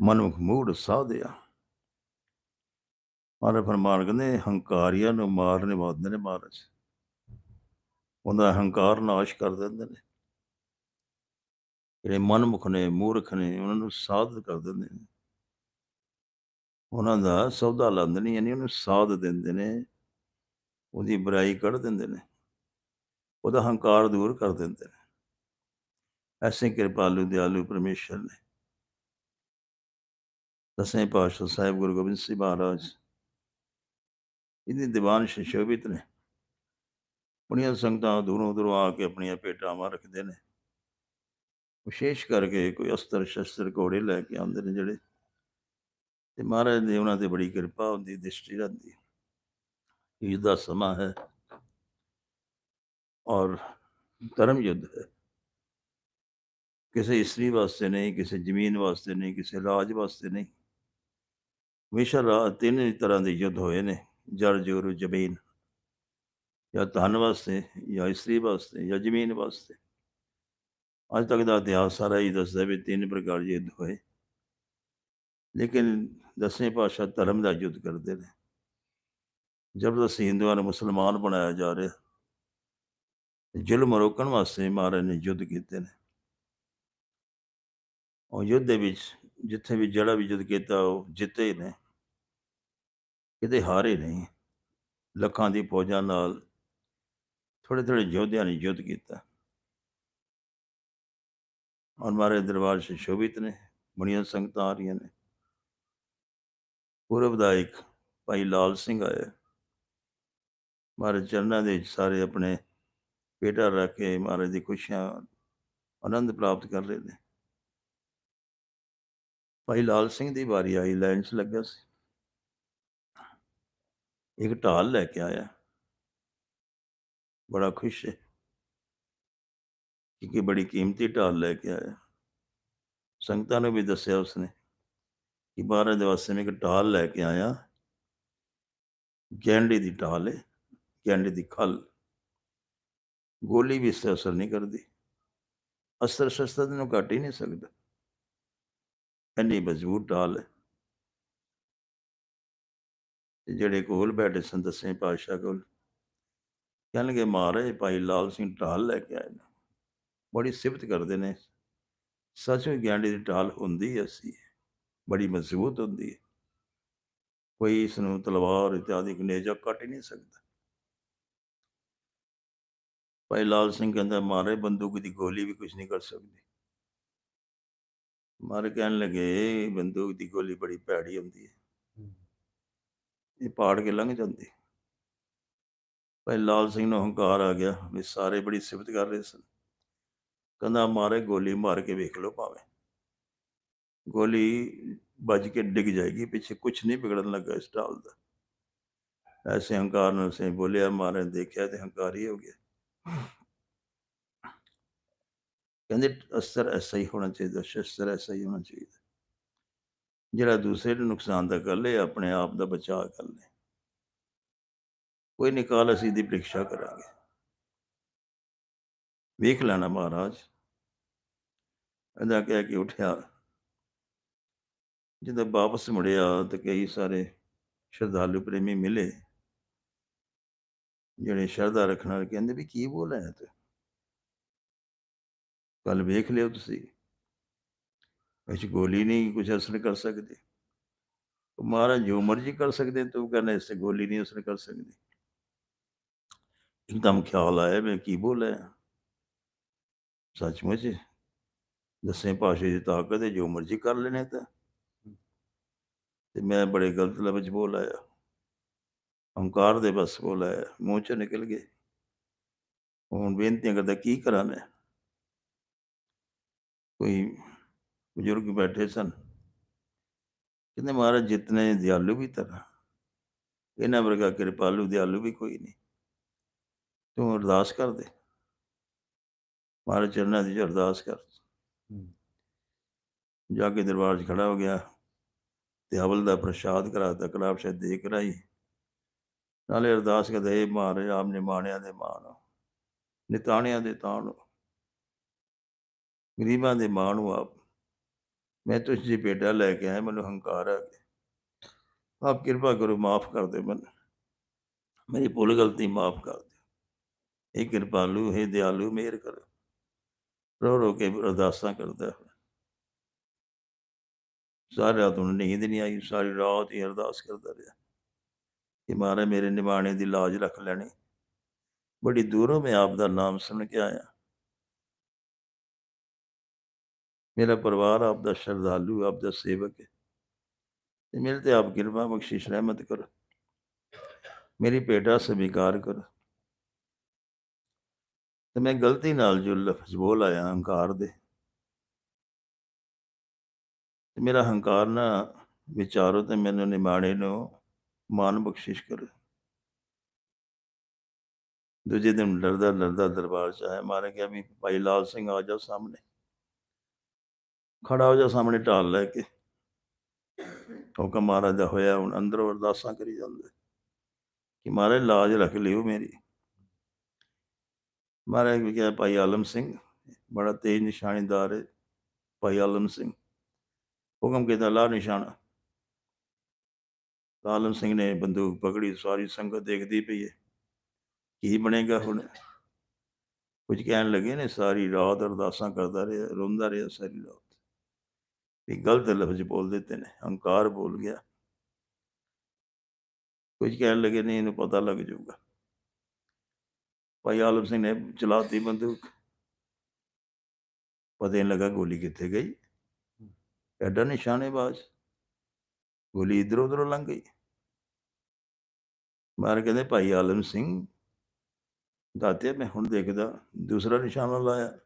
ਮਨਮੁਖ ਮੂੜ ਸਾਧਿਆ। ਮਾਰੇ ਫਰਮਾਨ ਕਹਿੰਦੇ, ਹੰਕਾਰੀਆਂ ਨੂੰ ਮਾਰਨੇ ਵਾਦੇ ਨੇ ਮਹਾਰਾਜ। ਉਹਦਾ ਹੰਕਾਰ ਨਾਸ਼ ਕਰ ਦਿੰਦੇ ਨੇ। ਜਿਹੜੇ ਮਨਮੁਖ ਨੇ, ਮੂਰਖ ਨੇ, ਉਹਨਾਂ ਨੂੰ ਸਾਧ ਕਰ ਦਿੰਦੇ ਨੇ। ਉਹਨਾਂ ਦਾ ਸੌਦਾ ਲਾਉਂਦੇ ਨੇ, ਯਾਨੀ ਉਹਨੂੰ ਸਾਧ ਦਿੰਦੇ ਨੇ। ਉਹਦੀ ਬੁਰਾਈ ਕੱਢ ਦਿੰਦੇ ਨੇ। ਉਹਦਾ ਹੰਕਾਰ ਦੂਰ ਕਰ ਦਿੰਦੇ ਨੇ। ਐਸੇ ਕਿਰਪਾਲੂ ਦਿਆਲੂ ਪਰਮੇਸ਼ਰ ਨੇ। ਦਸਵੇਂ ਪਾਤਸ਼ਾਹ ਸਾਹਿਬ ਗੁਰੂ ਗੋਬਿੰਦ ਸਿੰਘ ਮਹਾਰਾਜ ਇਹਦੇ ਦੀਵਾਨ ਸ਼ੋਭਿਤ ਨੇ। ਬੜੀਆਂ ਸੰਗਤਾਂ ਦੂਰੋਂ ਦੂਰੋਂ ਆ ਕੇ ਆਪਣੀਆਂ ਪੇਟਾਵਾਂ ਰੱਖਦੇ ਨੇ। ਵਿਸ਼ੇਸ਼ ਕਰਕੇ ਕੋਈ ਅਸਤਰ ਸ਼ਸਤਰ ਘੋੜੇ ਲੈ ਕੇ ਆਉਂਦੇ ਨੇ ਜਿਹੜੇ। ਤੇ ਮਹਾਰਾਜ ਦੀ ਉਹਨਾਂ ਤੇ ਬੜੀ ਕਿਰਪਾ ਹੁੰਦੀ ਦ੍ਰਿਸ਼ਟੀ ਰਹਿੰਦੀ। ਇਹ ਦਾ ਸਮਾਂ ਹੈ। ਔਰ ਧਰਮ ਯੁੱਧ ਹੈ। ਕਿਸੇ ਇਸਤਰੀ ਵਾਸਤੇ ਨਹੀਂ, ਕਿਸੇ ਜ਼ਮੀਨ ਵਾਸਤੇ ਨਹੀਂ, ਕਿਸੇ ਰਾਜ ਵਾਸਤੇ ਨਹੀਂ। ਹਮੇਸ਼ਾ ਰਾ ਤਿੰਨ ਤਰ੍ਹਾਂ ਦੇ ਯੁੱਧ ਹੋਏ ਨੇ ਜਰ ਜੋਰ, ਜ਼ਮੀਨ। ਜਾਂ ਧਨ ਵਾਸਤੇ, ਜਾਂ ਇਸਤਰੀ ਵਾਸਤੇ, ਜਾਂ ਜ਼ਮੀਨ ਵਾਸਤੇ। ਅੱਜ ਤੱਕ ਦਾ ਇਤਿਹਾਸ ਸਾਰਾ ਹੀ ਦੱਸਦਾ ਵੀ ਤਿੰਨ ਪ੍ਰਕਾਰ ਦੇ ਯੁੱਧ ਹੋਏ। ਲੇਕਿਨ ਦਸਵੇਂ ਪਾਤਸ਼ਾਹ ਧਰਮ ਦਾ ਯੁੱਧ ਕਰਦੇ ਨੇ। ਜ਼ਬਰਦਸਤੀ ਹਿੰਦੂਆਂ ਨੂੰ ਮੁਸਲਮਾਨ ਬਣਾਇਆ ਜਾ ਰਿਹਾ। ਜ਼ੁਲਮ ਰੋਕਣ ਵਾਸਤੇ ਮਹਾਰਾਜ ਨੇ ਯੁੱਧ ਕੀਤੇ ਨੇ। ਉਹ ਯੁੱਧ ਦੇ ਵਿੱਚ ਜਿੱਥੇ ਵੀ ਜਿਹੜਾ ਵੀ ਯੁੱਧ ਕੀਤਾ ਉਹ ਜਿੱਤੇ ਨੇ, ਕਿਤੇ ਹਾਰੇ ਨਹੀਂ। ਲੱਖਾਂ ਦੀ ਫੌਜਾਂ ਨਾਲ ਥੋੜੇ ਥੋੜੇ ਯੋਧਿਆਂ ਨੇ ਯੁੱਧ ਕੀਤਾ। ਔਰ ਮਾਰੇ ਦਰਬਾਰ ਸੇ ਸ਼ੋਭਿਤ ਨੇ, ਬੜੀਆਂ ਸੰਗਤਾਂ ਆ ਰਹੀਆਂ ਨੇ। ਪੂਰਬ ਦਾ ਇੱਕ ਭਾਈ ਲਾਲ ਸਿੰਘ ਆਇਆ। ਮਹਾਰਾਜ ਚਰਨਾਂ ਦੇ ਸਾਰੇ ਆਪਣੇ ਪੇਟਾ ਰੱਖ ਕੇ ਮਹਾਰਾਜ ਦੀ ਖੁਸ਼ੀਆਂ ਆਨੰਦ ਪ੍ਰਾਪਤ ਕਰ ਰਹੇ ਨੇ। ਭਾਈ ਲਾਲ ਸਿੰਘ ਦੀ ਵਾਰੀ ਆਈ, ਲਾਈਨ 'ਚ ਲੱਗਾ ਸੀ। ਇੱਕ ਢਾਲ ਲੈ ਕੇ ਆਇਆ। ਬੜਾ ਖੁਸ਼ ਹੈ ਕਿ ਬੜੀ ਕੀਮਤੀ ਢਾਲ ਲੈ ਕੇ ਆਇਆ। ਸੰਗਤਾਂ ਨੂੰ ਵੀ ਦੱਸਿਆ ਉਸਨੇ ਕਿ ਮਹਾਰਾਜ ਦੇ ਵਾਸਤੇ ਮੈਂ ਇੱਕ ਢਾਲ ਲੈ ਕੇ ਆਇਆ। ਗੈਂਡੀ ਦੀ ਢਾਲ ਹੈ, ਗੈਂਡੀ ਦੀ ਖਲ। ਗੋਲੀ ਵੀ ਇਸ ਤੇ ਅਸਰ ਨਹੀਂ ਕਰਦੀ। ਅਸਰ ਸ਼ਸਤਰ ਨੂੰ ਘਟ ਹੀ ਨਹੀਂ ਸਕਦਾ। ਇੰਨੀ ਮਜ਼ਬੂਤ ਢਾਲ ਹੈ ਜਿਹੜੇ ਕੋਲ ਬੈਠੇ ਸਨ ਦਸਵੇਂ ਪਾਤਸ਼ਾਹ ਕੋਲ, ਕਹਿਣਗੇ, ਮਹਾਰਾਜ, ਭਾਈ ਲਾਲ ਸਿੰਘ ਢਾਲ ਲੈ ਕੇ ਆਏ ਨੇ। ਬੜੀ ਸਿਫਤ ਕਰਦੇ ਨੇ। ਸੱਚ ਵਿੱਚ ਗਿਆਨੀ ਦੀ ਢਾਲ ਹੁੰਦੀ ਹੈ ਬੜੀ ਮਜ਼ਬੂਤ ਹੁੰਦੀ ਹੈ। ਕੋਈ ਇਸ ਨੂੰ ਤਲਵਾਰ ਇਤਿਆਦਿ ਨੇਜਾ ਕੱਟ ਹੀ ਨਹੀਂ ਸਕਦਾ। ਭਾਈ ਲਾਲ ਸਿੰਘ ਕਹਿੰਦਾ ਮਾਰੇ ਬੰਦੂਕ ਦੀ ਗੋਲੀ ਵੀ ਕੁਝ ਨਹੀਂ ਕਰ ਸਕਦੀ। ਮਾਰੇ ਕਹਿਣ ਲੱਗੇ ਬੰਦੂਕ ਦੀ ਗੋਲੀ ਬੜੀ ਭੈੜੀ ਹੁੰਦੀ ਹੈ। ਇਹ ਪਾੜ ਕੇ ਲੰਘ ਜਾਂਦੀ। ਭਾਈ ਲਾਲ ਸਿੰਘ ਨੂੰ ਹੰਕਾਰ ਆ ਗਿਆ ਵੀ ਸਾਰੇ ਬੜੀ ਸਿਫਤ ਕਰ ਰਹੇ ਸਨ। ਕਹਿੰਦਾ ਮਾਰੇ ਗੋਲੀ ਮਾਰ ਕੇ ਵੇਖ ਲਓ ਭਾਵੇਂ। ਗੋਲੀ ਵੱਜ ਕੇ ਡਿੱਗ ਜਾਏਗੀ ਪਿੱਛੇ ਕੁਝ ਨਹੀਂ ਵਿਗੜਨ ਲੱਗਾ ਇਸ ਢਾਲ ਦਾ। ਐਸੇ ਹੰਕਾਰ ਨਾਲ ਸੇ ਬੋਲਿਆ ਮਾਰੇ ਦੇਖਿਆ ਤੇ ਹੰਕਾਰੀ ਹੋ ਗਿਆ। ਕਹਿੰਦੇ ਅਸਰ ਐਸਾ ਹੀ ਹੋਣਾ ਚਾਹੀਦਾ, ਸ਼ਸਤਰ ਐਸਾ ਹੀ ਹੋਣਾ ਚਾਹੀਦਾ। ਜਿਹੜਾ ਦੂਸਰੇ ਨੂੰ ਨੁਕਸਾਨ ਦਾ ਕਰ ਲੇ ਆਪਣੇ ਆਪ ਦਾ ਬਚਾਅ ਕਰ ਲੇ ਕੋਈ ਨਿਕਾਲ ਅਸੀਂ ਦੀ ਪ੍ਰੀਖਿਆ ਕਰਾਂਗੇ। ਵੇਖ ਲੈਣਾ ਮਹਾਰਾਜ। ਇਹਦਾ ਕਹਿ ਕੇ ਉਠਿਆ। ਜਦੋਂ ਵਾਪਸ ਮੁੜਿਆ ਤਾਂ ਕਈ ਸਾਰੇ ਸ਼ਰਧਾਲੂ ਪ੍ਰੇਮੀ ਮਿਲੇ। ਜਿਹੜੇ ਸ਼ਰਧਾ ਰੱਖਣ ਵਾਲੇ ਕਹਿੰਦੇ ਵੀ ਕੀ ਬੋਲ ਰਿਹਾ ਤੂੰ? ਕੱਲ ਵੇਖ ਲਿਓ ਤੁਸੀਂ। ਵਿੱਚ ਗੋਲੀ ਨਹੀਂ ਕੁਝ ਅਸਰ ਕਰ ਸਕਦੀ। ਮਹਾਰਾਜ ਜੋ ਮਰਜ਼ੀ ਕਰ ਸਕਦੇ, ਤੂੰ ਕਹਿੰਦਾ ਇਸ ਤੇ ਗੋਲੀ ਨਹੀਂ ਅਸਰ ਕਰ ਸਕਦੀ। ਇੱਕਦਮ ਖਿਆਲ ਆਇਆ, ਮੈਂ ਕੀ ਬੋਲਿਆ? ਸੱਚਮੁੱਚ ਦਸਵੇਂ ਪਾਸ਼ੇ ਦੀ ਤਾਕਤ ਹੈ, ਜੋ ਮਰਜ਼ੀ ਕਰ ਲੈਣੇ ਤਾਂ। ਤੇ ਮੈਂ ਬੜੇ ਗਲਤ ਲਫ਼ਜ਼ ਬੋਲ ਆਇਆ ਹੰਕਾਰ ਦੇ ਬਸ ਬੋਲ ਆਇਆ ਮੂੰਹ ਚੋਂ ਨਿਕਲ ਗਏ। ਹੁਣ ਬੇਨਤੀਆਂ ਕਰਦਾ, ਕੀ ਕਰਾਂ ਮੈਂ? ਕੋਈ ਬਜ਼ੁਰਗ ਬੈਠੇ ਸਨ। ਕਹਿੰਦੇ ਮਹਾਰਾਜ ਜਿਤਨੇ ਦਿਆਲੂ ਵੀ ਤਰ੍ਹਾਂ ਇਹਨਾਂ ਵਰਗਾ ਕਿਰਪਾਲੂ ਦਿਆਲੂ ਵੀ ਕੋਈ ਨਹੀਂ। ਤੂੰ ਅਰਦਾਸ ਕਰ ਦੇ। ਮਹਾਰਾਜ ਚਰਨਾਂ ਦੀ ਅਰਦਾਸ ਕਰ। ਜਾ ਕੇ ਦਰਬਾਰ 'ਚ ਖੜਾ ਹੋ ਗਿਆ। ਤੇ ਅਵਲ ਦਾ ਪ੍ਰਸ਼ਾਦ ਕਰਾਤਾ ਕਲਾਬ ਸ਼ਾਇਦ ਦੇ ਕਰਾਈ ਨਾਲੇ ਅਰਦਾਸ ਕਰਦੇ ਮਹਾਰਾਜ ਆਪ ਨੇ ਮਾਣਿਆਂ ਦੇ ਮਾਣ ਨਿਤਾਣਿਆਂ ਦੇ ਤਾਣ ਗਰੀਬਾਂ ਦੇ ਮਾਂ ਨੂੰ ਆਪ। ਮੈਂ ਤੁਝ ਜੀ ਭੇਡਾਂ ਲੈ ਕੇ ਆਇਆ, ਮੈਨੂੰ ਹੰਕਾਰ ਆ ਗਿਆ। ਆਪ ਕਿਰਪਾ ਕਰੋ, ਮਾਫ ਕਰ ਦੇ ਮੈਨੂੰ। ਮੇਰੀ ਭੁੱਲ ਗਲਤੀ ਮਾਫ ਕਰ ਦਿਓ। ਇਹ ਕਿਰਪਾਲੂ, ਹੈ ਦਿਆਲੂ, ਮਿਹਰ ਕਰੋ। ਰੋ ਰੋ ਕੇ ਅਰਦਾਸਾਂ ਕਰਦਾ ਹੈ ਸਾਰੀ ਰਾਤ ਨੂੰ ਨੀਂਦ ਨਹੀਂ ਆਈ, ਸਾਰੀ ਰਾਤ ਹੀ ਅਰਦਾਸ ਕਰਦਾ ਰਿਹਾ। ਕਿ ਮਹਾਰਾਜ, ਮੇਰੇ ਨਿਮਾਣੇ ਦੀ ਲਾਜ ਰੱਖ ਲੈਣੀ। ਬੜੀ ਦੂਰੋਂ ਮੈਂ ਆਪ ਦਾ ਨਾਮ ਸੁਣ ਕੇ ਆਇਆ। ਮੇਰਾ ਪਰਿਵਾਰ ਆਪ ਦਾ ਸ਼ਰਧਾਲੂ ਆਪ ਦਾ ਸੇਵਕ ਹੈ ਤੇ ਮੇਰੇ ਤੇ ਆਪ ਕਿਰਪਾ ਬਖਸ਼ਿਸ਼ ਰਹਿਮਤ ਕਰੋ ਮੇਰੀ ਭੇਟਾ ਸਵੀਕਾਰ ਕਰੋ ਤੇ ਮੈਂ ਗਲਤੀ ਨਾਲ ਜੋ ਲਫ਼ਜ਼ ਬੋਲ ਆਇਆ ਹੰਕਾਰ ਦੇ ਤੇ ਮੇਰਾ ਹੰਕਾਰ ਨਾ ਵਿਚਾਰੋ ਤੇ ਮੈਨੂੰ ਨਿਮਾਣੇ ਨੂੰ ਮਾਨ ਬਖਸ਼ਿਸ਼ ਕਰੋ ਦੂਜੇ ਦਿਨ ਡਰਦਾ ਡਰਦਾ ਦਰਬਾਰ ਚ ਆਇਆ ਮਾਰੇ ਗਿਆ ਵੀ ਭਾਈ ਲਾਲ ਸਿੰਘ ਆ ਜਾ ਸਾਹਮਣੇ ਖੜਾ ਹੋ ਜਾ ਸਾਹਮਣੇ ਢਾਲ ਲੈ ਕੇ। ਹੁਕਮ ਮਹਾਰਾਜ ਦਾ ਹੋਇਆ, ਹੁਣ ਅੰਦਰੋਂ ਅਰਦਾਸਾਂ ਕਰੀ ਜਾਂਦੇ। ਕਿ ਮਹਾਰਾਜ, ਲਾਜ ਰੱਖ ਲਿਓ ਮੇਰੀ। ਮਹਾਰਾਜ ਵੀ ਕਿਹਾ, ਭਾਈ ਆਲਮ ਸਿੰਘ, ਬੜਾ ਤੇਜ਼ ਨਿਸ਼ਾਨੀਦਾਰ ਹੈ ਭਾਈ ਆਲਮ ਸਿੰਘ। ਹੁਕਮ ਕੀਤਾ, ਲਾ ਨਿਸ਼ਾਨਾ। ਆਲਮ ਸਿੰਘ ਨੇ ਬੰਦੂਕ ਪਕੜੀ, ਸਾਰੀ ਸੰਗਤ ਦੇਖਦੀ ਪਈ ਹੈ ਕੀ ਬਣੇਗਾ ਹੁਣ? ਕੁਝ ਕਹਿਣ ਲੱਗੇ ਨੇ, ਸਾਰੀ ਰਾਤ ਅਰਦਾਸਾਂ ਕਰਦਾ ਰਿਹਾ, ਰੋਂਦਾ ਰਿਹਾ ਸਾਰੀ ਰਾਤ। ਵੀ ਗਲਤ ਲਫ਼ਜ਼ ਬੋਲ ਦਿੱਤੇ ਨੇ, ਹੰਕਾਰ ਬੋਲ ਗਿਆ। ਕੁਝ ਕਹਿਣ ਲੱਗੇ, ਨਹੀਂ, ਇਹਨੂੰ ਪਤਾ ਲੱਗ ਜਾਊਗਾ। ਭਾਈ ਆਲਮ ਸਿੰਘ ਨੇ ਚਲਾਤੀ ਬੰਦੂਕ। ਪਤਾ ਨਹੀਂ ਲੱਗਾ ਗੋਲੀ ਕਿੱਥੇ ਗਈ। ਐਡਾ ਨਿਸ਼ਾਨੇਬਾਜ਼। ਗੋਲੀ ਇਧਰ ਉਧਰੋਂ ਲੰਘ ਗਈ। ਮਾਰ ਕਹਿੰਦੇ, ਭਾਈ ਆਲਮ ਸਿੰਘ ਦਾਤੇ ਮੈਂ ਹੁਣ ਦੇਖਦਾ। ਦੂਸਰਾ ਨਿਸ਼ਾਨਾ ਲਾਇਆ।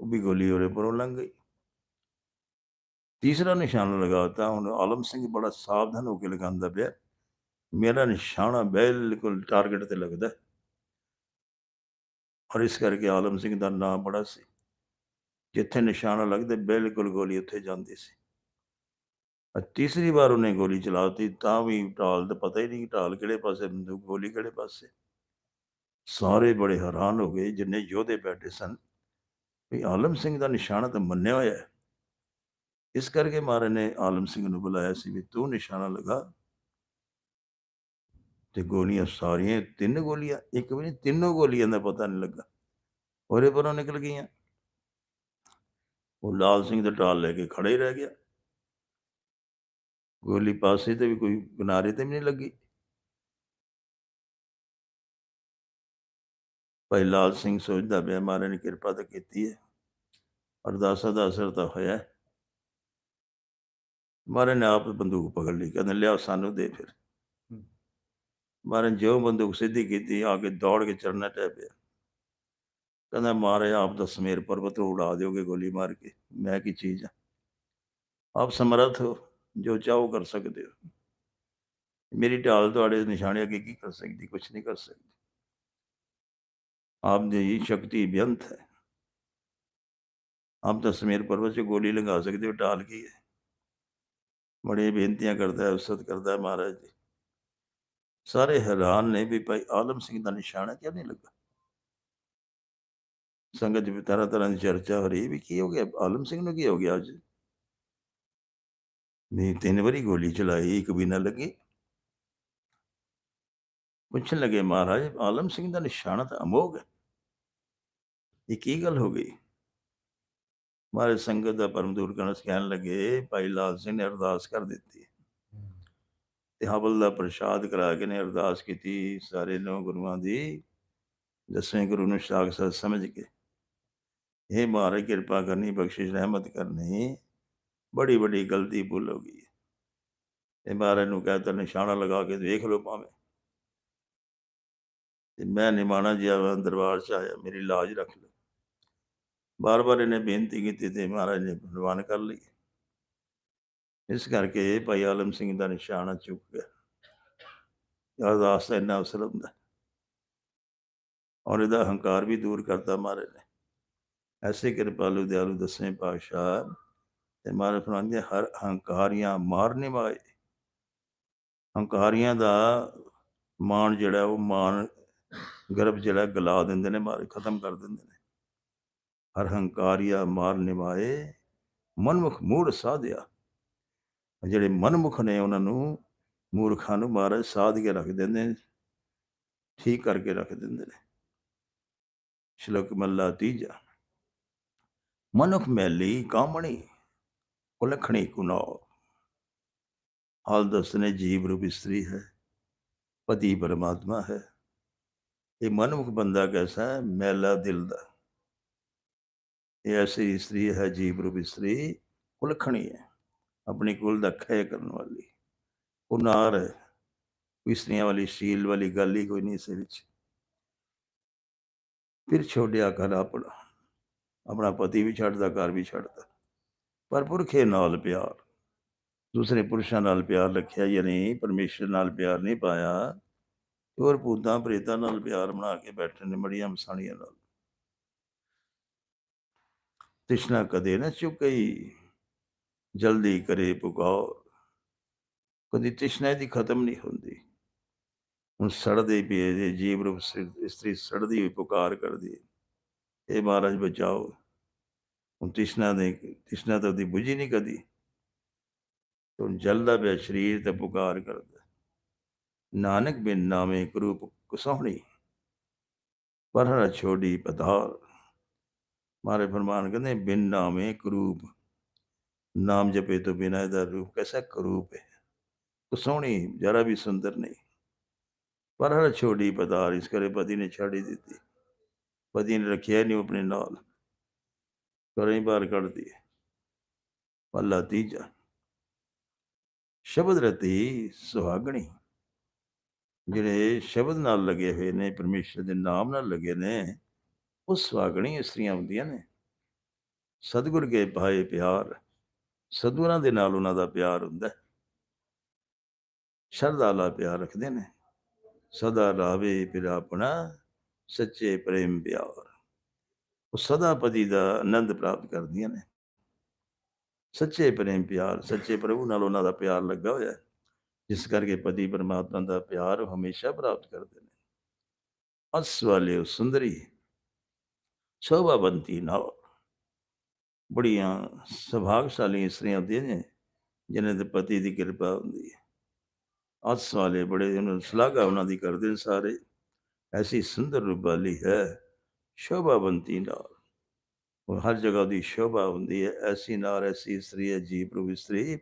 ਉਹ ਵੀ ਗੋਲੀ ਉਹਦੇ ਪਰੋਂ ਲੰਘ ਗਈ। ਤੀਸਰਾ ਨਿਸ਼ਾਨਾ ਲਗਾਤਾ ਹੁਣ ਆਲਮ ਸਿੰਘ ਬੜਾ ਸਾਵਧਾਨ ਹੋ ਕੇ ਲਗਾਉਂਦਾ ਪਿਆ। ਮੇਰਾ ਨਿਸ਼ਾਨਾ ਬਿਲਕੁਲ ਟਾਰਗੇਟ ਤੇ ਲੱਗਦਾ ਔਰ ਇਸ ਕਰਕੇ ਆਲਮ ਸਿੰਘ ਦਾ ਨਾਮ ਬੜਾ ਸੀ। ਜਿੱਥੇ ਨਿਸ਼ਾਨਾ ਲੱਗਦੇ, ਬਿਲਕੁਲ ਗੋਲੀ ਉੱਥੇ ਜਾਂਦੀ ਸੀ। ਤੀਸਰੀ ਵਾਰ ਉਹਨੇ ਗੋਲੀ ਚਲਾਤੀ ਤਾਂ ਵੀ ਢਾਲ ਦਾ ਪਤਾ ਹੀ ਨਹੀਂ ਢਾਲ ਕਿਹੜੇ ਪਾਸੇ, ਬੰਦੂਕ ਗੋਲੀ ਕਿਹੜੇ ਪਾਸੇ। ਸਾਰੇ ਬੜੇ ਹੈਰਾਨ ਹੋ ਗਏ, ਜਿੰਨੇ ਯੋਧੇ ਬੈਠੇ ਸਨ। ਵੀ ਆਲਮ ਸਿੰਘ ਦਾ ਨਿਸ਼ਾਨਾ ਤਾਂ ਮੰਨਿਆ ਹੋਇਆ ਹੈ। ਇਸ ਕਰਕੇ ਮਹਾਰਾਜ ਨੇ ਆਲਮ ਸਿੰਘ ਨੂੰ ਬੁਲਾਇਆ ਸੀ ਵੀ ਤੂੰ ਨਿਸ਼ਾਨਾ ਲਗਾ ਤੇ ਗੋਲੀਆਂ ਸਾਰੀਆਂ ਤਿੰਨ ਗੋਲੀਆਂ ਇੱਕ ਵੀ ਨਹੀਂ ਤਿੰਨੋਂ ਗੋਲੀਆਂ ਦਾ ਪਤਾ ਨਹੀਂ ਲੱਗਾ ਉਹਦੇ ਪਰੋਂ ਨਿਕਲ ਗਈਆਂ ਉਹ ਲਾਲ ਸਿੰਘ ਦਾ ਢਾਲ ਲੈ ਕੇ ਖੜਾ ਹੀ ਰਹਿ ਗਿਆ ਗੋਲੀ ਪਾਸੇ ਤੇ ਵੀ ਕੋਈ ਕਿਨਾਰੇ ਤੇ ਵੀ ਨਹੀਂ ਲੱਗੀ ਭਾਈ ਲਾਲ ਸਿੰਘ ਸੋਚਦਾ ਪਿਆ ਮਹਾਰਾਜ ਨੇ ਕਿਰਪਾ ਤਾਂ ਕੀਤੀ ਹੈ ਅਰਦਾਸਾਂ ਦਾ ਅਸਰ ਤਾਂ ਹੋਇਆ ਹੈ। ਮਹਾਰਾਜ ਨੇ ਆਪ ਬੰਦੂਕ ਪਕੜ ਲਈ ਕਹਿੰਦੇ ਲਿਆ ਸਾਨੂੰ ਦੇ ਫਿਰ। ਮਹਾਰਾਜ ਜੋ ਬੰਦੂਕ ਸਿੱਧੀ ਕੀਤੀ ਆ ਕੇ ਦੌੜ ਕੇ ਚੜਨਾ ਟੈ ਪਿਆ। ਕਹਿੰਦਾ ਮਹਾਰਾਜ ਆਪ ਦਾ ਸਮੇਰ ਪਰਬਤ ਉਡਾ ਦਿਓਗੇ ਗੋਲੀ ਮਾਰ ਕੇ ਮੈਂ ਕੀ ਚੀਜ਼ ਆ? ਆਪ ਸਮਰੱਥ ਹੋ ਜੋ ਚਾਹੋ ਕਰ ਸਕਦੇ ਹੋ। ਮੇਰੀ ਢਾਲ ਤੁਹਾਡੇ ਨਿਸ਼ਾਨੇ ਅੱਗੇ ਕੀ ਕਰ ਸਕਦੀ ਕੁਝ ਨਹੀਂ ਕਰ ਸਕਦੀ। ਆਪ ਦੀ ਸ਼ਕਤੀ ਬੇਅੰਤ ਹੈ। ਆਪ ਤਾਂ ਸਮੇਰ ਪਰਬਤ 'ਚ ਗੋਲੀ ਲਗਾ ਸਕਦੇ ਹੋ ਢਾਲ ਕੀ ਹੈ? ਬੜੇ ਬੇਨਤੀਆਂ ਕਰਦਾ ਹੈ ਉਸਤ ਕਰਦਾ ਹੈ ਮਹਾਰਾਜ ਜੀ ਸਾਰੇ ਹੈਰਾਨ ਨੇ ਵੀ ਭਾਈ ਆਲਮ ਸਿੰਘ ਦਾ ਨਿਸ਼ਾਨਾ ਕਿਉਂ ਨਹੀਂ ਲੱਗਾ ਸੰਗਤ ਵਿੱਚ ਤਰ੍ਹਾਂ ਤਰ੍ਹਾਂ ਦੀ ਚਰਚਾ ਹੋ ਰਹੀ ਵੀ ਕੀ ਹੋ ਗਿਆ ਆਲਮ ਸਿੰਘ ਨੂੰ ਕੀ ਹੋ ਗਿਆ ਅੱਜ ਨਹੀਂ ਤਿੰਨ ਵਾਰੀ ਗੋਲੀ ਚਲਾਈ ਇੱਕ ਵੀ ਨਾ ਲੱਗੀ ਪੁੱਛਣ ਲੱਗੇ ਮਹਾਰਾਜ ਆਲਮ ਸਿੰਘ ਦਾ ਨਿਸ਼ਾਨਾ ਤਾਂ ਅਮੋਘ ਹੈ ਇਹ ਕੀ ਗੱਲ ਹੋ ਗਈ ਮਹਾਰਾਜ ਸੰਗਤ ਦਾ ਪਰਮ ਦੂਰ ਕਰਨ ਕਹਿਣ ਲੱਗੇ, ਭਾਈ ਲਾਲ ਸਿੰਘ ਨੇ ਅਰਦਾਸ ਕਰ ਦਿੱਤੀ ਤੇ ਹਵਲ ਦਾ ਪ੍ਰਸ਼ਾਦ ਕਰਾ ਕੇ ਨੇ ਅਰਦਾਸ ਕੀਤੀ ਸਾਰੇ ਨੌ ਗੁਰੂਆਂ ਦੀ, ਦਸਵੇਂ ਗੁਰੂ ਨੂੰ ਸਾਖਸ਼ਾਤ ਸਮਝ ਕੇ। ਇਹ ਮਹਾਰਾਜ, ਕਿਰਪਾ ਕਰਨੀ, ਬਖਸ਼ਿਸ਼, ਰਹਿਮਤ ਕਰਨੀ, ਬੜੀ ਵੱਡੀ ਗਲਤੀ ਭੁੱਲ ਹੋ ਗਈ ਇਹ ਮਹਾਰਾਜ ਨੂੰ ਕਹਤਾ ਨਿਸ਼ਾਨਾ ਲਗਾ ਕੇ ਦੇਖ ਲਓ ਭਾਵੇਂ। ਤੇ ਮੈਂ ਨਿਮਾਣਾ ਜੀ ਦਰਬਾਰ ਚ ਆਇਆ, ਮੇਰੀ ਲਾਜ ਰੱਖ ਲਓ। ਬਾਰ ਬਾਰ ਇਹਨੇ ਬੇਨਤੀ ਕੀਤੀ ਤੇ ਮਹਾਰਾਜ ਨੇ ਪ੍ਰਵਾਨ ਕਰ ਲਈ। ਇਸ ਕਰਕੇ ਭਾਈ ਆਲਮ ਸਿੰਘ ਦਾ ਨਿਸ਼ਾਨਾ ਚੁੱਕ ਗਿਆ। ਅਰਦਾਸ ਦਾ ਇੰਨਾ ਅਸਰ ਹੁੰਦਾ। ਔਰ ਇਹਦਾ ਹੰਕਾਰ ਵੀ ਦੂਰ ਕਰਤਾ ਮਹਾਰਾਜ ਨੇ। ਐਸੇ ਕਿਰਪਾਲੂ, ਦਿਆਲੂ ਦਸਵੇਂ ਪਾਤਸ਼ਾਹ ਤੇ ਮਹਾਰਾਜ ਫਰਮਾਉਂਦੇ ਹਰ ਹੰਕਾਰੀਆਂ ਮਾਰਨੇ ਵਾਏ ਹੰਕਾਰੀਆਂ ਦਾ ਮਾਨ ਜਿਹੜਾ ਉਹ ਮਾਨ ਗਰਭ ਜਿਹੜਾ ਗਲਾ ਦਿੰਦੇ ਨੇ ਮਾਰੇ ਖਤਮ ਕਰ ਦਿੰਦੇ ਨੇ। ਹਰ ਹੰਕਾਰੀਆ ਮਾਰ ਨਿਵਾਏ ਮਨਮੁਖ ਮੂੜ ਸਾਧਿਆ। ਜਿਹੜੇ ਮਨਮੁਖ ਨੇ ਉਹਨਾਂ ਨੂੰ ਮੂਰਖਾਂ ਨੂੰ ਮਹਾਰਾਜ ਸਾਧ ਕੇ ਰੱਖ ਦਿੰਦੇ ਨੇ, ਠੀਕ ਕਰਕੇ ਰੱਖ ਦਿੰਦੇ ਨੇ। ਸ਼ਲੋਕ ਮੱਲਾ ਤੀਜਾ, ਮਨੁਖ ਮੈਲੀ ਕਾਮਣੀ, ਕੁਲਖਣੀ ਕੁਨੋ ਹਾਲ ਦੱਸਨੇ ਜੀਵ ਰੂਪ ਇਸਤਰੀ ਹੈ, ਪਤੀ ਪਰਮਾਤਮਾ ਹੈ। ਇਹ ਮਨੁੱਖ ਬੰਦਾ ਕੈਸਾ ਹੈ? ਮੈਲਾ ਦਿਲ ਦਾ। ਇਹ ਐਸੀ ਇਸਤਰੀ ਹੈ ਜੀਵ ਰੂਪ ਇਸਤਰੀ ਕੁਲਖਣੀ ਹੈ, ਆਪਣੀ ਕੁਲ ਦਾ ਖੈ ਕਰਨ ਵਾਲੀ। ਉਹ ਨਾਰ ਹੈ ਇਸਤਰੀਆਂ ਵਾਲੀ ਸ਼ੀਲ ਵਾਲੀ ਗੱਲ ਹੀ ਕੋਈ ਨਹੀਂ ਇਸ ਵਿੱਚ। ਫਿਰ ਛੋੜਿਆ ਕਰ ਆਪਣਾ ਆਪਣਾ ਪਤੀ ਵੀ ਛੱਡਦਾ, ਘਰ ਵੀ ਛੱਡਦਾ। ਪਰ ਪੁਰਖੇ ਨਾਲ ਪਿਆਰ, ਦੂਸਰੇ ਪੁਰਸ਼ਾਂ ਨਾਲ ਪਿਆਰ ਰੱਖਿਆ ਯਾਨੀ ਨਹੀਂ, ਪਰਮੇਸ਼ਰ ਨਾਲ ਪਿਆਰ ਨਹੀਂ ਪਾਇਆ ਹੋਰ ਭੂਤਾਂ, ਪ੍ਰੇਤਾਂ ਨਾਲ ਪਿਆਰ ਬਣਾ ਕੇ ਬੈਠੇ ਨੇ ਮੜੀਆਂ ਮਸਾਣੀਆਂ ਨਾਲ। ਤ੍ਰਿਸ਼ਨਾ ਕਦੇ ਨਾ ਚੁੱਕਈ, ਜਲਦੀ ਕਰੇ ਪੁਕਾਰ ਕਦੀ ਤ੍ਰਿਸ਼ਨਾ ਦੀ ਖਤਮ ਨਹੀਂ ਹੁੰਦੀ। ਹੁਣ ਸੜਦੇ ਪਏ ਜੇ ਜੀਵ ਰੂਪ ਸਿ- ਇਸਤਰੀ ਸੜਦੀ ਹੋਈ ਪੁਕਾਰ ਕਰਦੀ ਹੈ। ਇਹ ਮਹਾਰਾਜ ਬਚਾਓ। ਹੁਣ ਤ੍ਰਿਸ਼ਨਾ ਦੇ ਤ੍ਰਿਸ਼ਨਾ ਤਾਂ ਉਹਦੀ ਬੁਝੀ ਨਹੀਂ ਕਦੀ। ਹੁਣ ਜਲਦਾ ਪਿਆ ਸਰੀਰ ਤੇ ਪੁਕਾਰ ਕਰਦਾ। ਨਾਨਕ ਬਿਨ ਨਾਮੇ ਕਰੂਪ ਕੁਸੋਹਣੀ ਪਰ ਹਰ ਛੋੜੀ ਪਧਾਰ। ਮਾਰੇ ਫਰਮਾਨ ਕਹਿੰਦੇ, ਬਿਨ ਨਾਮੇ ਕਰੂਪ ਨਾਮ ਜਪੇ ਤੋਂ ਬਿਨਾ ਇਹਦਾ ਰੂਪ ਕੈਸਾ ਕਰੂਪ ਹੈ? ਕੁਸੋਹਣੀ ਜਰਾ ਵੀ ਸੁੰਦਰ ਨਹੀਂ। ਪਰ ਹਰ ਛੋੜੀ ਪਧਾਰ ਇਸ ਕਰੇ ਪਤੀ ਨੇ ਛੱਡ ਹੀ ਦਿੱਤੀ। ਪਤੀ ਨੇ ਰੱਖਿਆ ਨਹੀਂ ਆਪਣੇ ਨਾਲ। ਘਰੋਂ ਹੀ ਬਾਹਰ ਕੱਢਦੀ ਹੈ। ਪੱਲਾ ਤੀਜਾ। ਸ਼ਬਦ ਰਤੀ ਸੁਹਾਗਣੀ। ਜਿਹੜੇ ਸ਼ਬਦ ਨਾਲ ਲੱਗੇ ਹੋਏ ਨੇ, ਪਰਮੇਸ਼ਰ ਦੇ ਨਾਮ ਨਾਲ ਲੱਗੇ ਨੇ ਉਹ ਸੁਹਾਗਣੀ ਇਸਤਰੀਆਂ ਹੁੰਦੀਆਂ ਨੇ। ਸਤਿਗੁਰ ਕੇ ਭਾਏ ਪਿਆਰ, ਸਤਿਗੁਰਾਂ ਦੇ ਨਾਲ ਉਹਨਾਂ ਦਾ ਪਿਆਰ ਹੁੰਦਾ। ਸ਼ਰਧਾ ਵਾਲਾ ਪਿਆਰ ਰੱਖਦੇ ਨੇ। ਸਦਾ ਰਾਵੇ ਫਿਰ ਆਪਣਾ ਸੱਚੇ ਪ੍ਰੇਮ ਪਿਆਰ। ਉਹ ਸਦਾ ਪਤੀ ਦਾ ਆਨੰਦ ਪ੍ਰਾਪਤ ਕਰਦੀਆਂ ਨੇ। ਸੱਚੇ ਪ੍ਰੇਮ ਪਿਆਰ, ਸੱਚੇ ਪ੍ਰਭੂ ਨਾਲ ਉਹਨਾਂ ਦਾ ਪਿਆਰ ਲੱਗਾ ਹੋਇਆ ਹੈ। ਜਿਸ ਕਰਕੇ ਪਤੀ ਪਰਮਾਤਮਾ ਦਾ ਪਿਆਰ ਹਮੇਸ਼ਾ ਪ੍ਰਾਪਤ ਕਰਦੇ ਨੇ। ਅਸ ਵਾਲੇ ਉਹ ਸੁੰਦਰੀ ਸ਼ੋਭਾਵੰਤੀ ਨਾ ਬੜੀਆਂ ਸੁਭਾਗਸ਼ਾਲੀ ਇਸਤਰੀਆਂ ਹੁੰਦੀਆਂ ਨੇ, ਜਿਨ੍ਹਾਂ ਦੇ ਪਤੀ ਦੀ ਕਿਰਪਾ ਹੁੰਦੀ ਹੈ। ਅਸ ਵਾਲੇ ਬੜੇ ਉਹਨਾਂ ਨੂੰ ਸ਼ਲਾਘਾ ਉਹਨਾਂ ਦੀ ਕਰਦੇ ਨੇ ਸਾਰੇ। ਐਸੀ ਸੁੰਦਰ ਰੂਪ ਹੈ, ਸ਼ੋਭਾ ਬੰਤੀ ਨਾਲ। ਉਹ ਹਰ ਜਗ੍ਹਾ ਦੀ ਸ਼ੋਭਾ ਹੁੰਦੀ ਹੈ। ਐਸੀ ਨਾਰ ਐਸੀ ਇਸਤਰੀ ਹੈ ਜੀਵ ਰੂਪ ਇਸਤਰੀ,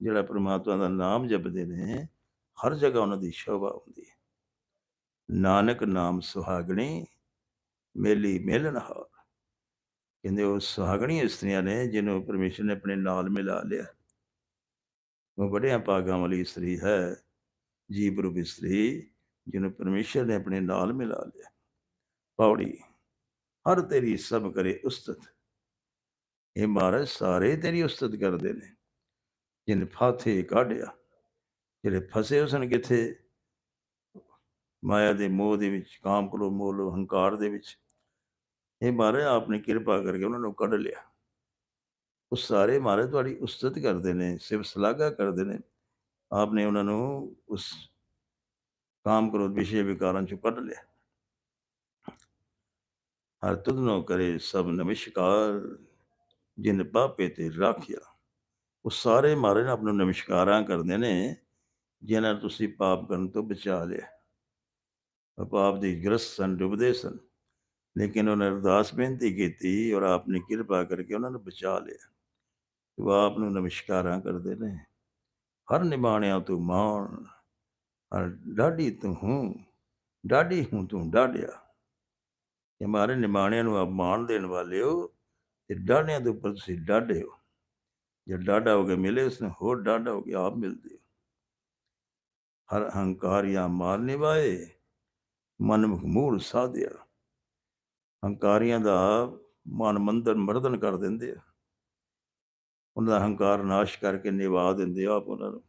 ਜਿਹੜਾ ਪ੍ਰਮਾਤਮਾ ਦਾ ਨਾਮ ਜਪਦੇ ਨੇ, ਹਰ ਜਗ੍ਹਾ ਉਹਨਾਂ ਦੀ ਸ਼ੋਭਾ ਹੁੰਦੀ ਹੈ। ਨਾਨਕ ਨਾਮ ਸੁਹਾਗਣੀ ਮੇਲੀ ਮਿਲਨਹਾਰ ਕਹਿੰਦੇ ਉਹ ਸੁਹਾਗਣੀ ਇਸਤਰੀਆਂ ਨੇ ਜਿਹਨੂੰ ਪਰਮੇਸ਼ਰ ਨੇ ਆਪਣੇ ਨਾਲ ਮਿਲਾ ਲਿਆ। ਉਹ ਬੜਿਆਂ ਭਾਗਾਂ ਵਾਲੀ ਇਸਤਰੀ ਹੈ ਜੀਵ ਰੂਪ ਇਸਤਰੀ, ਜਿਹਨੂੰ ਪਰਮੇਸ਼ਰ ਨੇ ਆਪਣੇ ਨਾਲ ਮਿਲਾ ਲਿਆ। ਪੌੜੀ, ਹਰ ਤੇਰੀ ਸਭ ਕਰੇ ਉਸਤਤ। ਇਹ ਮਹਾਰਾਜ ਸਾਰੇ ਤੇਰੀ ਉਸਤਤ ਕਰਦੇ ਨੇ। ਜਿਨ ਫਾਥੇ ਕਾਢਿਆ, ਜਿਹੜੇ ਫਸੇ ਉਸਨ ਕਿੱਥੇ? ਮਾਇਆ ਦੇ ਮੋਹ ਦੇ ਵਿੱਚ, ਕਾਮ ਕਲੋ ਮੋਹ ਲੋ ਹੰਕਾਰ ਦੇ ਵਿੱਚ। ਇਹ ਮਹਾਰਾਜ ਆਪਣੀ ਕਿਰਪਾ ਕਰਕੇ ਉਹਨਾਂ ਨੂੰ ਕੱਢ ਲਿਆ। ਉਹ ਸਾਰੇ ਮਹਾਰਾਜ ਤੁਹਾਡੀ ਉਸਤਤ ਕਰਦੇ ਨੇ, ਸਿਵ ਸਲਾਘਾ ਕਰਦੇ ਨੇ। ਆਪਨੇ ਉਹਨਾਂ ਨੂੰ ਉਸ ਕਾਮ ਕਰੋ ਵਿਸ਼ੇ ਵਿਕਾਰਾਂ ਚੋਂ ਕੱਢ ਲਿਆ। ਹਰ ਤੁਧ ਕਰੇ ਸਭ ਨਮਸਕਾਰ, ਜਿਨ ਪਾਪੇ ਤੇ ਰਾਖਿਆ। ਉਹ ਸਾਰੇ ਮਹਾਰਾਜ ਆਪ ਨੂੰ ਨਮਸਕਾਰਾਂ ਕਰਦੇ ਨੇ, ਜਿਨ੍ਹਾਂ ਨੂੰ ਤੁਸੀਂ ਪਾਪ ਕਰਨ ਤੋਂ ਬਚਾ ਲਿਆ। ਪਾਪ ਦੀ ਗ੍ਰਸਤ ਸਨ, ਡੁੱਬਦੇ ਸਨ। ਲੇਕਿਨ ਉਹਨਾਂ ਨੇ ਅਰਦਾਸ ਬੇਨਤੀ ਕੀਤੀ ਔਰ ਆਪ ਨੇ ਕਿਰਪਾ ਕਰਕੇ ਉਹਨਾਂ ਨੂੰ ਬਚਾ ਲਿਆ ਉਹ ਆਪ ਨੂੰ ਨਮਸਕਾਰਾਂ ਕਰਦੇ ਨੇ ਹਰ ਨਿਬਾਣਿਆਂ ਤੂੰ ਮਾਣ ਹਰ ਡਾਢੀ ਤੂੰ ਹੂੰ ਡਾਢੀ ਹੂੰ ਤੂੰ ਡਾਢਿਆ ਇਹ ਮਾਰੇ ਨਿਬਾਣਿਆਂ ਨੂੰ ਆਪ ਮਾਣ ਦੇਣ ਵਾਲੇ ਹੋ ਤੇ ਡਾਢਿਆਂ ਦੇ ਉੱਪਰ ਤੁਸੀਂ ਡਾਢੇ ਹੋ ਜੇ ਡਾਢਾ ਹੋ ਕੇ ਮਿਲੇ ਉਸਨੇ ਹੋਰ ਡਾਢਾ ਹੋ ਕੇ ਆਪ ਮਿਲਦੇ ਹੋ ਹਰ ਹੰਕਾਰੀਆਂ ਮਾਰ ਨਿਵਾਏ ਮਨ ਮੁਖ ਮੂੜ ਸਾਧਿਆ ਹੰਕਾਰੀਆਂ ਦਾ ਮਨ ਮੰਦਰ ਮਰਦਨ ਕਰ ਦਿੰਦੇ ਆ। ਉਹਨਾਂ ਦਾ ਹੰਕਾਰ ਨਾਸ਼ ਕਰਕੇ ਨਿਵਾ ਦਿੰਦੇ ਆ ਆਪ ਉਹਨਾਂ ਨੂੰ।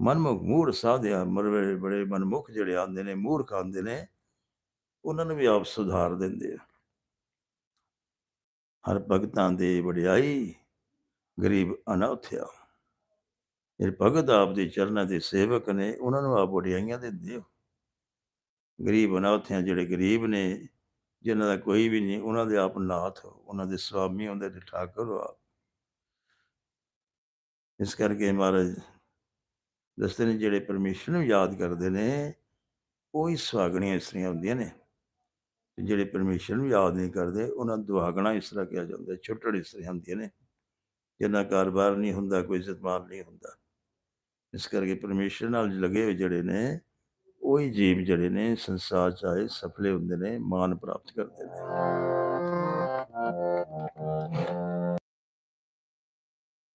ਮਨਮੁਖ ਮੂਰ ਸਾਧਿਆ, ਮਰਵੇ ਬੜੇ ਮਨਮੁਖ ਜਿਹੜੇ ਆਉਂਦੇ ਨੇ, ਮੂਰਖ ਆਉਂਦੇ ਨੇ, ਉਹਨਾਂ ਨੂੰ ਵੀ ਆਪ ਸੁਧਾਰ ਦਿੰਦੇ ਆ। ਹਰ ਭਗਤਾਂ ਦੇ ਵਡਿਆਈ ਗਰੀਬ ਅਨਾਥਿਆ ਇਹ ਭਗਤ ਆਪ ਦੇ ਚਰਨਾਂ ਦੇ ਸੇਵਕ ਨੇ, ਉਹਨਾਂ ਨੂੰ ਆਪ ਵਡਿਆਈਆਂ ਦਿੰਦੇ ਹੋ ਗਰੀਬ ਅਨਾਥਿਆਂ ਜਿਹੜੇ ਗਰੀਬ ਨੇ ਜਿਨ੍ਹਾਂ ਦਾ ਕੋਈ ਵੀ ਨਹੀਂ, ਉਹਨਾਂ ਦੇ ਆਪ ਨਾਥ ਹੋ, ਉਹਨਾਂ ਦੇ ਸੁਆਮੀ ਹੁੰਦੇ ਤੇ ਠਾਕੁਰ ਆਪ। ਇਸ ਕਰਕੇ ਮਹਾਰਾਜ ਦੱਸਦੇ ਨੇ, ਜਿਹੜੇ ਪਰਮੇਸ਼ਰ ਨੂੰ ਯਾਦ ਕਰਦੇ ਨੇ, ਉਹੀ ਸੁਹਾਗਣੀਆਂ ਇਸਤਰੀਆਂ ਹੁੰਦੀਆਂ ਨੇ। ਜਿਹੜੇ ਪਰਮੇਸ਼ਰ ਨੂੰ ਯਾਦ ਨਹੀਂ ਕਰਦੇ, ਉਹਨਾਂ ਨੂੰ ਦੁਹਾਗਣਾ ਇਸ ਤਰ੍ਹਾਂ ਕਿਹਾ ਜਾਂਦਾ ਛੁੱਟੜ ਇਸਤਰੀਆਂ ਹੁੰਦੀਆਂ ਨੇ। ਜਿਨ੍ਹਾਂ ਕਾਰੋਬਾਰ ਨਹੀਂ ਹੁੰਦਾ, ਕੋਈ ਸਤਮਾਨ ਨਹੀਂ ਹੁੰਦਾ। ਇਸ ਕਰਕੇ ਪਰਮੇਸ਼ਰ ਨਾਲ ਲੱਗੇ ਹੋਏ ਜਿਹੜੇ ਨੇ ਉਹੀ ਜੀਵ ਜਿਹੜੇ ਨੇ ਸੰਸਾਰ ਚ ਆਏ ਸਫਲੇ ਹੁੰਦੇ ਨੇ ਮਾਨ ਪ੍ਰਾਪਤ ਕਰਦੇ ਨੇ।